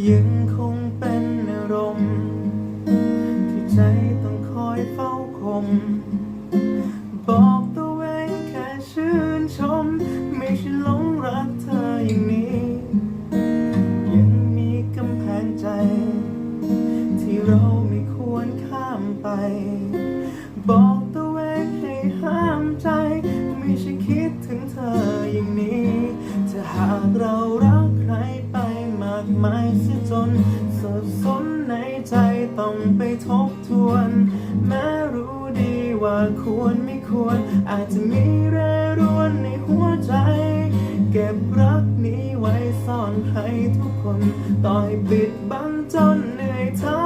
ยังคงเป็นอารมณ์ ที่ใจต้องคอยเฝ้าคม บอกตัวเองแค่ชื่นชม ไม่ใช่หลงรักเธออย่างนี้ ยังมีกำแพงใจ ที่เราไม่ควรข้ามไป บอกตัวเองให้ห้ามใจ ไม่ใช่คิดถึงเธออย่างนี้ถ้าหากเรารัก มากมายเสียจนสับสนในใจต้องไปทบทวนแม้รู้ดีว่าควรไม่ควร อาจจะมีเรรวนในหัวใจ เก็บรักนี้ไว้ซ่อนให้ทุกคน ต่อยปิดบังจนเหนื่อยท้า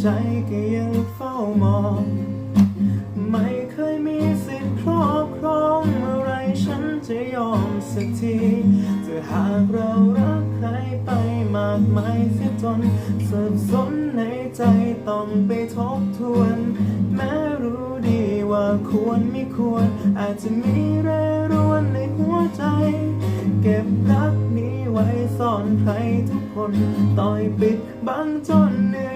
ใจก็ยังเฝ้ามอง ไม่เคยมีสิทธิ์ครอบครองเมื่อไรฉันจะยอมสักทีถ้าหากเรารักใครไปมากมายเสียจนสับสนในใจต้องไปทบทวน แม้รู้ดีว่าควรไม่ควร อาจจะมีเร่ร่วนในหัวใจ เก็บรักนี้ไว้ซ่อนใครทุกคน ต่อยปิดบังจนเหนื่อย